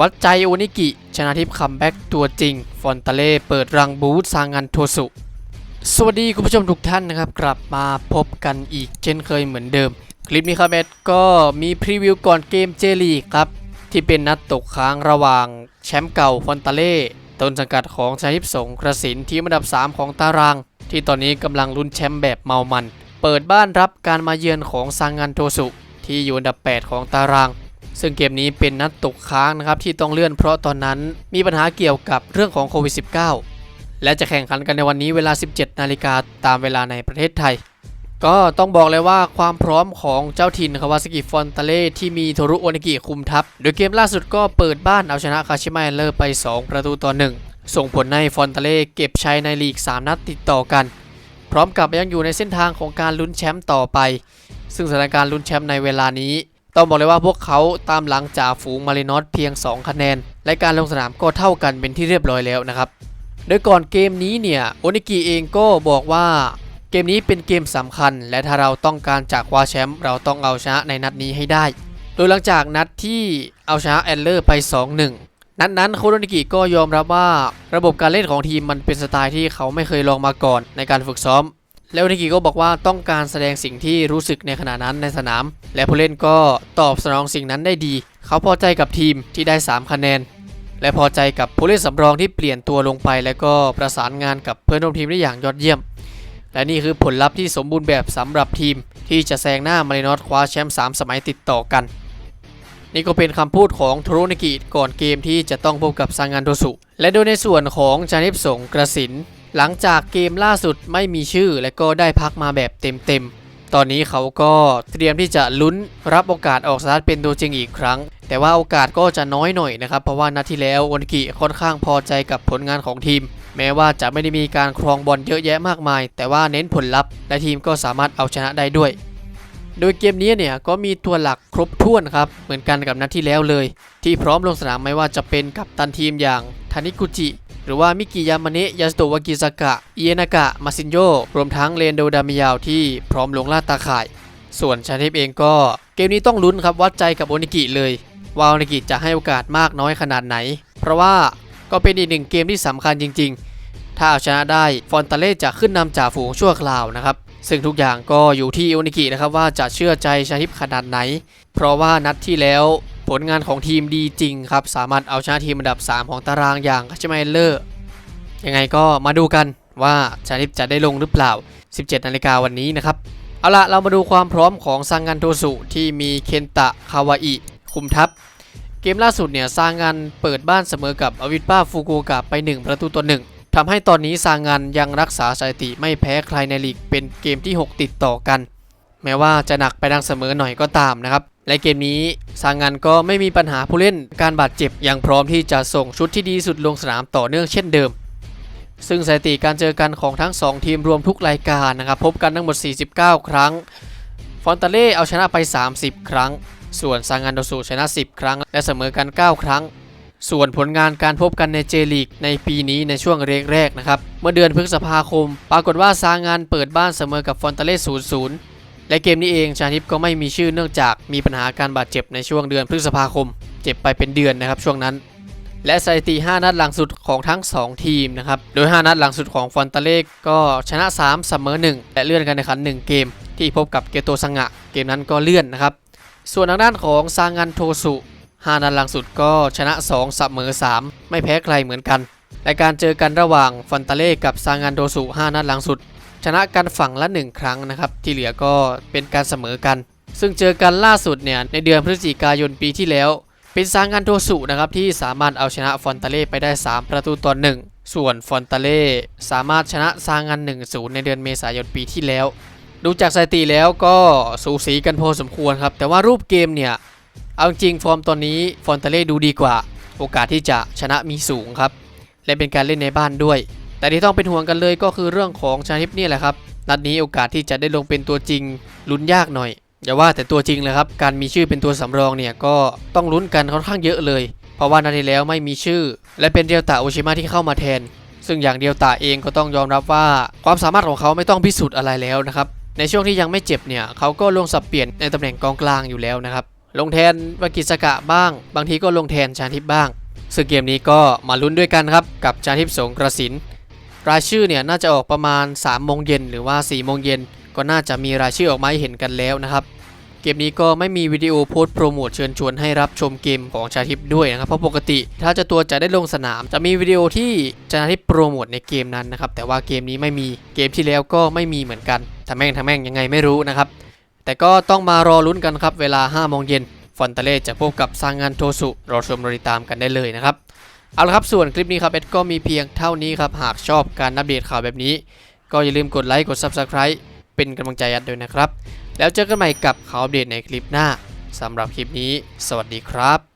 วัดใจโอนิกิ ชนะทิพย์คัมแบ็กตัวจริง ฟอนตาเล่เปิดรังบูธซางันโทสุ สวัสดีคุณผู้ชมทุกท่านนะครับ กลับมาพบกันอีกเช่นเคยเหมือนเดิม คลิปนี้ครับเอ็ดก็มีพรีวิวก่อนเกมเจลีครับ ที่เป็นนัดตกค้างระหว่างแชมป์เก่าฟอนตาเล่ต้นสังกัดของชาทิพย์สงกระสินทีมอันดับ 3 ของตาราง ที่ตอนนี้กำลังลุ้นแชมป์แบบเมามัน เปิดบ้านรับการมาเยือนของซางันโทสุ ที่อยู่อันดับ 8 ของตาราง ซึ่งเกมนี้เป็นนัดตกค้างนะครับที่ต้องเลื่อนเพราะตอนนั้นมีปัญหาเกี่ยวกับเรื่องของโควิด -19 และจะแข่งขันกันในวันนี้เวลา 17 นาฬิกาตามเวลาในประเทศไทย ก็ต้องบอกเลยว่าความพร้อมของเจ้าถิ่นคาวาซากิฟอนตาเล่ที่มีโทรุโอนิกิคุมทัพ โดยเกมล่าสุดก็เปิดบ้านเอาชนะคาชิมะเอเลอร์ไป 2 ประตูต่อ 1 ส่งผลให้ฟอนตาเล่เก็บชัยในลีก 3 นัดติดต่อกัน พร้อมกับยังอยู่ในเส้นทางของการลุ้นแชมป์ต่อไป ซึ่งสถานการณ์ลุ้นแชมป์ในเวลานี้ ต้องบอกเลยว่าพวกเขาตามหลังจ่าฝูงมารินอสเพียง 2 คะแนน และการลงสนามก็เท่ากันเป็นที่เรียบร้อยแล้วนะครับ โดยก่อนเกมนี้เนี่ยโอนิกิเองก็บอกว่าเกมนี้เป็นเกมสำคัญ และถ้าเราต้องการจะคว้าแชมป์เราต้องเอาชนะในนัดนี้ให้ได้ โดยหลังจากนัดที่เอาชนะแอนเลอร์ไป 2-1นัดนั้นโคโรนิกิก็ยอมรับว่า ระบบการเล่นของทีมมันเป็นสไตล์ที่เขาไม่เคยลองมาก่อนในการฝึกซ้อม แล้วนิกิก็บอกว่าต้องการแสดงสิ่งที่รู้สึกในขณะนั้นในสนาม และผู้เล่นก็ตอบสนองสิ่งนั้นได้ดี เขาพอใจกับทีมที่ได้ 3 คะแนน และพอใจกับผู้เล่นสำรองที่เปลี่ยนตัวลงไป และก็ประสานงานกับเพื่อนร่วมทีมได้อย่างยอดเยี่ยม และนี่คือผลลัพธ์ที่สมบูรณ์แบบสำหรับทีม ที่จะแซงหน้ามารินอสคว้าแชมป์3สมัยติดต่อกันนี่ก็เป็นคำพูดของทโรนิกิก่อนเกมที่จะต้องพบกับซางานโทสุ และโดยในส่วนของจานิปสงกระสิน หลังจากเกมล่าสุดไม่มีชื่อและก็ได้พักมาแบบเต็มๆ ตอนนี้เขาก็เตรียมที่จะลุ้นรับโอกาสออกสตาร์ทเป็นตัวจริงอีกครั้ง แต่ว่าโอกาสก็จะน้อยหน่อยนะครับ เพราะว่านัดที่แล้วโอนกิค่อนข้างพอใจกับผลงานของทีม แม้ว่าจะไม่ได้มีการครองบอลเยอะแยะมากมาย แต่ว่าเน้นผลลัพธ์และทีมก็สามารถเอาชนะได้ด้วยโดยเกมนี้เนี่ยก็มีตัวหลักครบถ้วนครับ เหมือนกันกับนัดที่แล้วเลย ที่พร้อมลงสนามไม่ว่าจะเป็นกับตันทีมอย่างทานิกุจิ หรือว่ามิกิยามาเนะยาสโตวากิซากะเอยนากะมาซินโยรวมทั้งเรนโดดามายาวที่พร้อมลงล่าตาข่าย ส่วนชาเทพเองก็เกมนี้ต้องลุ้นครับวัดใจกับโอนิกิเลยว่าโอนิกิจะให้โอกาสมากน้อยขนาดไหน เพราะว่าก็เป็นอีกหนึ่งเกมที่สำคัญจริง ๆ ถ้าเอาชนะได้ฟอนตาเล่จะขึ้นนำจ่าฝูงชั่วคราวนะครับซึ่งทุกอย่างก็อยู่ที่โอนิกินะครับว่าจะเชื่อใจชาทิพขนาดไหน เพราะว่านัดที่แล้ว ผลงานของทีมดีจริงครับ สามารถเอาชนะทีมอันดับ 3 ของตารางอย่างคาชิมเอเลอร์ยังไงก็มาดูกันว่าชาทิพจะได้ลงหรือเปล่า 17 นาฬิกาวันนี้นะครับ เอาละเรามาดูความพร้อมของซังงันโทสุที่มีเคนตะคาวาอิคุมทัพ เกมล่าสุดเนี่ยซางันเปิดบ้านเสมอกับอวิสป้าฟูกุโอกะไป 1 ประตูต่อ1ทำให้ตอนนี้ซางันยังรักษาสถิติไม่แพ้ใครในลีกเป็นเกมที่ 6 ติดต่อกัน แม้ว่าจะหนักไปดังเสมอหน่อยก็ตามนะครับ และเกมนี้ซางันก็ไม่มีปัญหาผู้เล่นการบาดเจ็บยังพร้อมที่จะส่งชุดที่ดีสุดลงสนามต่อเนื่องเช่นเดิม ซึ่งสถิติการเจอกันของทั้ง 2 ทีมรวมทุกรายการนะครับพบกันทั้งหมด 49 ครั้ง ฟอนตาเล่เอาชนะไป 30 ครั้ง ส่วนซางานโดสุชนะ 10 ครั้ง และเสมอกัน 9 ครั้ง ส่วนผลงานการพบกันในเจลีกในปีนี้ในช่วงแรกๆนะครับเมื่อเดือนพฤษภาคม ปรากฏว่าซางานเปิดบ้านเสมอกับฟอนตาเล่ 0-0 และเกมนี้เองชานิปก็ไม่มีชื่อเนื่องจากมีปัญหาการบาดเจ็บในช่วงเดือนพฤษภาคม เจ็บไปเป็นเดือนนะครับช่วงนั้น และสถิติ 5 นัดหลังสุดของทั้ง 2 ทีมนะครับ โดย 5 นัดหลังสุดของฟอนตาเล่ก็ชนะ 3 เสมอ 1 และเลื่อนกันในขัน 1 เกม ที่พบกับเกโตซังะ เกมนั้นก็เลื่อนนะครับ ส่วนทางด้านของซางันโทสุ5นัดหลังสุดก็ชนะ 2 เสมอ 3 ไม่แพ้ใครเหมือนกันและการเจอกันระหว่างฟอนตาเล่กับซางันโทสุ 5 นัดหลังสุด ชนะกันฝั่งละ 1 ครั้งนะครับ ที่เหลือก็เป็นการเสมอกัน ซึ่งเจอกันล่าสุดเนี่ย ในเดือนพฤศจิกายนปีที่แล้ว เป็นซางันโทสุนะครับ ที่สามารถเอาชนะฟอนตาเล่ไปได้ 3 ประตูต่อ1ส่วนฟอนตาเล่สามารถชนะซางัน1-0 ในเดือนเมษายนปีที่แล้ว ดูจากสถิติแล้วก็สูสีกันพอสมควรครับแต่ว่ารูปเกมเนี่ยเอาจริงฟอร์มตอนนี้ฟอนตาเล่ดูดีกว่า โอกาสที่จะชนะมีสูงครับ และเป็นการเล่นในบ้านด้วย แต่ที่ต้องเป็นห่วงกันเลยก็คือเรื่องของชาทิพนี่แหละครับ นัดนี้โอกาสที่จะได้ลงเป็นตัวจริงลุ้นยากหน่อย อย่าว่าแต่ตัวจริงเลยครับ การมีชื่อเป็นตัวสำรองเนี่ยก็ต้องลุ้นกันค่อนข้างเยอะเลย เพราะว่านัดที่แล้วไม่มีชื่อ และเป็นเดียวตาโอชิมะที่เข้ามาแทน ซึ่งอย่างเดียวตาเองก็ต้องยอมรับว่า ความสามารถของเขาไม่ต้องพิสูจน์อะไรแล้วนะครับ ในช่วงที่ยังไม่เจ็บเนี่ยเขาก็ลงสับเปลี่ยนในตำแหน่งกองกลางอยู่แล้วนะครับ ลงแทนวากิสกะบ้าง บางทีก็ลงแทนชาทิพย์บ้าง ซึ่งเกมนี้ก็มาลุ้นด้วยกันครับกับชาทิพย์สงกระสิน รายชื่อเนี่ยน่าจะออกประมาณ3โมงเย็นหรือว่า4โมงเย็นก็น่าจะมีรายชื่อออกมาให้เห็นกันแล้วนะครับ เกมนี้ก็ไม่มีวิดีโอโพสโปรโมทเชิญชวนให้รับชมเกมของชาทิพด้วยนะครับ เพราะปกติถ้าจะตัวจะได้ลงสนาม จะมีวิดีโอที่ชาทิพโปรโมทในเกมนั้นนะครับแต่ว่าเกมนี้ไม่มีเกมที่แล้วก็ไม่มีเหมือนกันทำแม่งทำแม่งยังไงไม่รู้นะครับแต่ก็ต้องมารอลุ้นกันครับเวลา5โมงเย็นฟอนตาเล่จะพบกับซางงานโทสุรอชมรอติดตามกันได้เลยนะครับ เอาละครับส่วนคลิปนี้ครับเอ็ดก็มีเพียงเท่านี้ครับหากชอบการอัปเดตข่าวแบบนี้ ก็อย่าลืมกดไลค์กด Subscribe เป็นกำลังใจยัดด้วยนะครับ แล้วเจอกันใหม่กับข่าวอัปเดตในคลิปหน้าสำหรับคลิปนี้ สวัสดีครับ